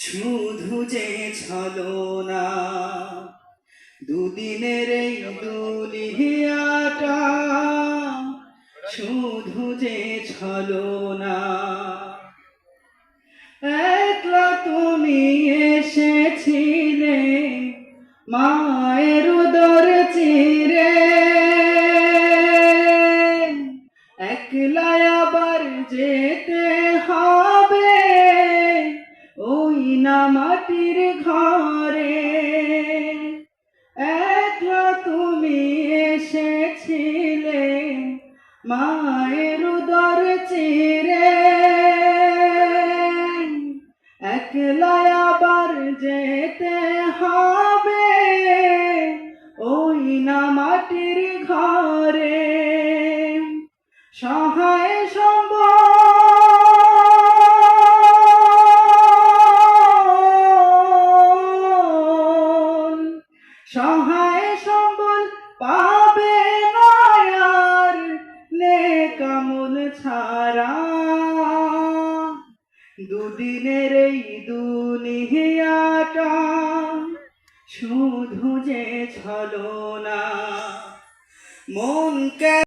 শুধু যে ছলনা দুদিনের এই দুলিয়াটা শুধু যে ছলনা একলা তুমি এসেছিলে মায়ের উদর চিরে একলা আবার যেতে হবে না মাটির ঘরে। একলা তুমি এসেছিলে মায়ের উদর চিরে। একলা আবার যেতে হবে ওই না মাটির ঘরে। সহায় সম্বল সহায় সম্বল পাবে নয়ার নে কামল ছাড়া। দুদিনের এই দুনিয়াটা শুধু যে ছলনা, মন কে